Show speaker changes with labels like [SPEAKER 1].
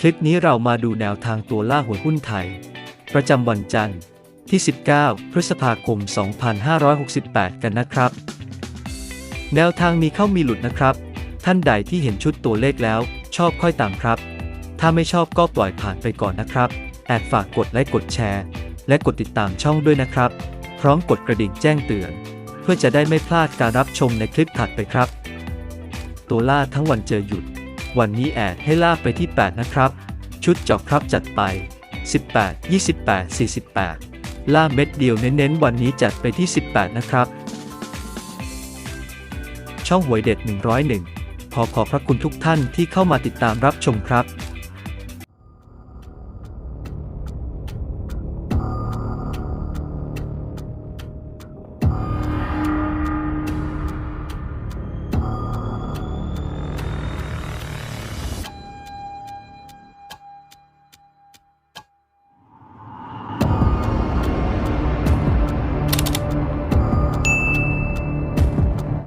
[SPEAKER 1] คลิปนี้เรามาดูแนวทางตัวล่าหวยหุ้นไทย ประจำวันจันทร์ที่ 19 พฤษภาคม 2568 กันนะครับ แนวทางมีเข้ามีหลุดนะครับ ท่านใดที่เห็นชุดตัวเลขแล้ว ชอบค่อยตามครับ ถ้าไม่ชอบก็ปล่อยผ่านไปก่อนนะครับแอดฝากกดไลค์กดแชร์ และกดติดตามช่องด้วยนะครับ พร้อมกดกระดิ่งแจ้งเตือน เพื่อจะได้ไม่พลาดการรับชมในคลิปถัดไปครับ ตัวล่าทั้งวันเจอหยุด วันนี้แอดให้ล่าไปที่ 8 นะครับ ชุดเจาะครับจัดไป 18 28 48 ล่าเม็ดเดียวเน้นๆ วันนี้จัดไปที่ 18 นะครับ ช่องหวยเด็ด 101 ขอขอบพระคุณทุกท่านที่เข้ามาติดตามรับชมครับ